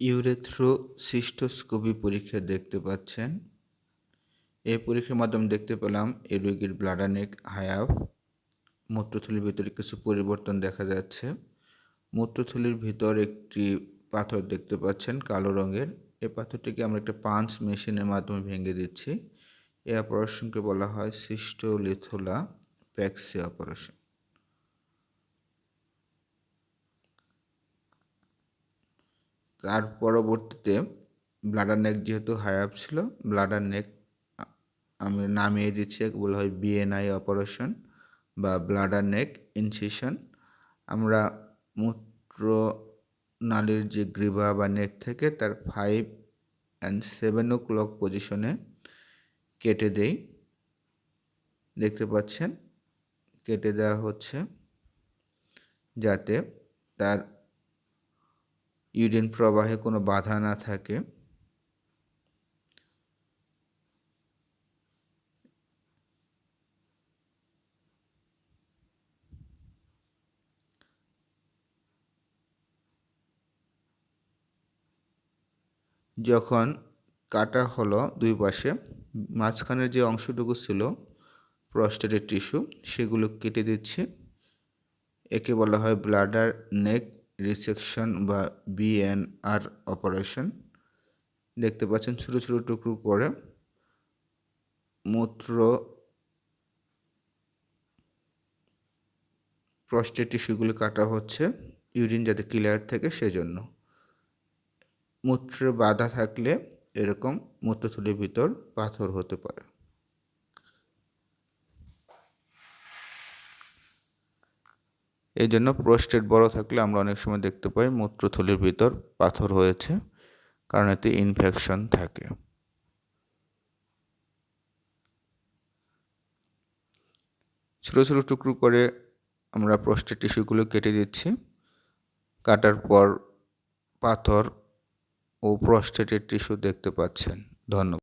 ইউরেথ্রোসিস্টোস্কোপি পরীক্ষা দেখতে পাচ্ছেন। এই পরীক্ষার মাধ্যমে দেখতে পেলাম এই রোগীর ব্লাডানেক হায়াব মূত্রথলির ভিতরে কিছু পরিবর্তন দেখা যাচ্ছে। মূত্রথলির ভিতর একটি পাথর দেখতে পাচ্ছেন কালো রঙের। এই পাথরটিকে আমরা একটা পাঞ্চ মেশিনের মাধ্যমে ভেঙে দিচ্ছি। এই অপারেশনকে বলা হয় সিস্টোলিথোলা প্যাক্সি অপারেশন তার পরবর্তীতে ব্লাডার নেক যেহেতু হায়াপ ছিল ব্লাডার নেক আমি নামিয়ে দিচ্ছি বলা হয় বিএনআই অপারেশন বা ব্লাডার নেক ইনসিশন আমরা মূত্র নালীর যে গ্রীবা বা নেক থেকে তার five and seven o'clock পজিশনে কেটে দেই। দেখতে পাচ্ছেন, কেটে দেওয়া হচ্ছে যাতে তার ইউরিন প্রবাহে কোনো বাধা না থাকে। যখন কাটা হলো দুই পাশে, মাঝখানের যে অংশটুকু ছিল প্রস্টেটের টিস্যু, সেগুলো কেটে দিচ্ছি। একে বলা হয় ব্লাডার নেক রিসেকশন বা বিএনআর অপারেশন দেখতে পাচ্ছেন ছোটো ছোটো টুকরো করে মূত্র প্রস্টেট টিস্যুগুলো কাটা হচ্ছে ইউরিন যাতে ক্লিয়ার থাকে সেজন্য। মূত্রে বাধা থাকলে এরকম মূত্রথলির ভিতর পাথর হতে পারে। এই জন্য প্রোস্টেট বড় থাকলে আমরা অনেক সময় দেখতে পাই মূত্রথলির ভিতর পাথর হয়েছে, কারণ এতে ইনফেকশন থাকে। ছোটো ছোটো টুকরো করে আমরা প্রোস্টেট টিস্যুগুলো কেটে দিচ্ছি। কাটার পর পাথর ও প্রস্টেটের টিস্যু দেখতে পাচ্ছেন। ধন্যবাদ।